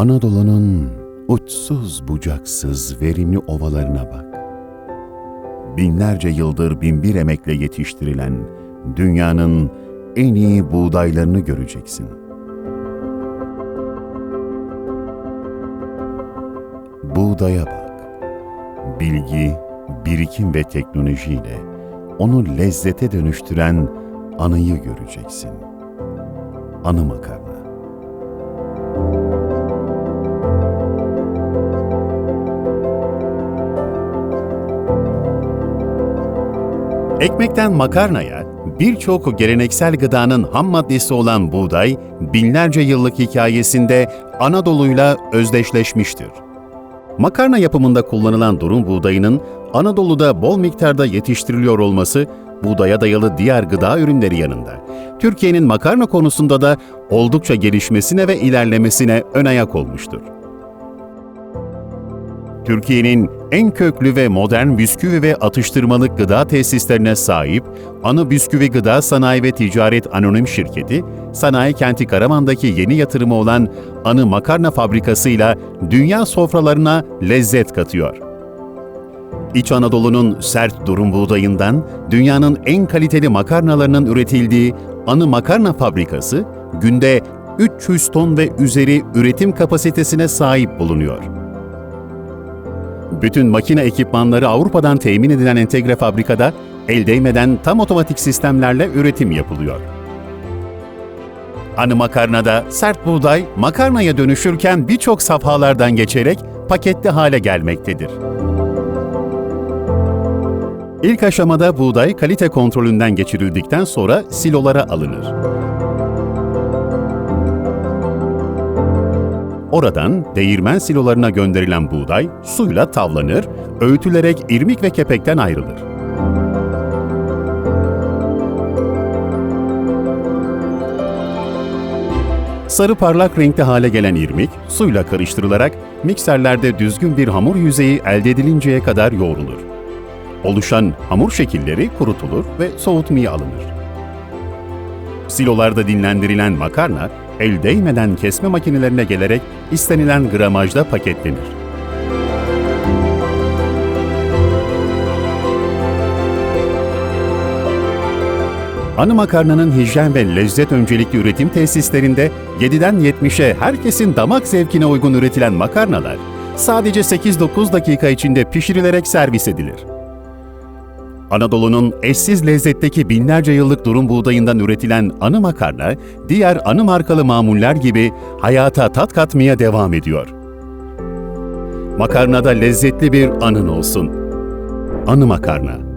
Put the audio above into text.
Anadolu'nun uçsuz bucaksız verimli ovalarına bak. Binlerce yıldır binbir emekle yetiştirilen dünyanın en iyi buğdaylarını göreceksin. Buğdaya bak. Bilgi, birikim ve teknolojiyle onu lezzete dönüştüren anıyı göreceksin. Anı makarna. Ekmekten makarnaya, birçok geleneksel gıdanın ham maddesi olan buğday, binlerce yıllık hikayesinde Anadolu'yla özdeşleşmiştir. Makarna yapımında kullanılan durum buğdayının Anadolu'da bol miktarda yetiştiriliyor olması, buğdaya dayalı diğer gıda ürünleri yanında, Türkiye'nin makarna konusunda da oldukça gelişmesine ve ilerlemesine ön ayak olmuştur. Türkiye'nin en köklü ve modern bisküvi ve atıştırmalık gıda tesislerine sahip Anı Bisküvi Gıda Sanayi ve Ticaret Anonim Şirketi, Sanayi Kenti Karaman'daki yeni yatırımı olan Anı Makarna Fabrikası'yla dünya sofralarına lezzet katıyor. İç Anadolu'nun sert durum buğdayından dünyanın en kaliteli makarnalarının üretildiği Anı Makarna Fabrikası, günde 300 ton ve üzeri üretim kapasitesine sahip bulunuyor. Bütün makine ekipmanları Avrupa'dan temin edilen entegre fabrikada el değmeden tam otomatik sistemlerle üretim yapılıyor. Anı makarnada sert buğday makarnaya dönüşürken birçok safhalardan geçerek paketli hale gelmektedir. İlk aşamada buğday kalite kontrolünden geçirildikten sonra silolara alınır. Oradan değirmen silolarına gönderilen buğday suyla tavlanır, öğütülerek irmik ve kepekten ayrılır. Sarı parlak renkte hale gelen irmik suyla karıştırılarak mikserlerde düzgün bir hamur yüzeyi elde edilinceye kadar yoğrulur. Oluşan hamur şekilleri kurutulur ve soğutmaya alınır. Silolarda dinlendirilen makarna el değmeden kesme makinelerine gelerek istenilen gramajda paketlenir. Anı makarnanın hijyen ve lezzet öncelikli üretim tesislerinde 7'den 70'e herkesin damak zevkine uygun üretilen makarnalar sadece 8-9 dakika içinde pişirilerek servis edilir. Anadolu'nun eşsiz lezzetteki binlerce yıllık durum buğdayından üretilen anı makarna, diğer anı markalı mamuller gibi hayata tat katmaya devam ediyor. Makarnada lezzetli bir anın olsun. Anı makarna.